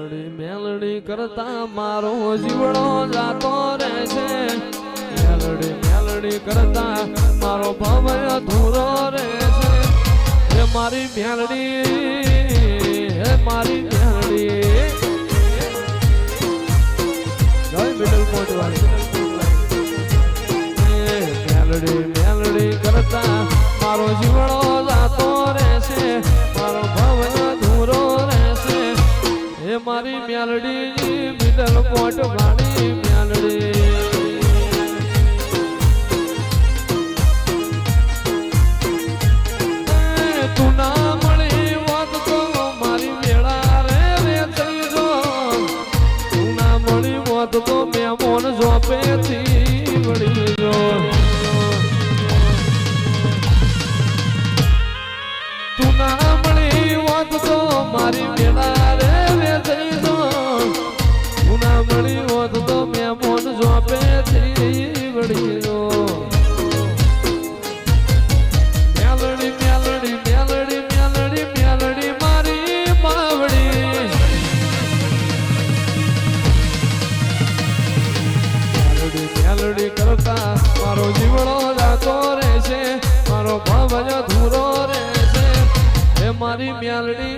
મેલડી મેલડી કરતા મારો જીવડો જાતો રહેશે મેલડી મેલડી કરતા મારો ભવન અધૂરો રહેશે હે મારી મેલડી, હે મારી મેલડી. જય મિડલ પોઈન્ટ વાળી. મેલડી મેલડી કરતા મારો જીવડો મ્યાલડી મિડલ કોટ વાળી મ્યાલડી. પેથી વળી જો તું ના મળી વાત તો મારી મેળા ಮ್ಯಾಲಡಿ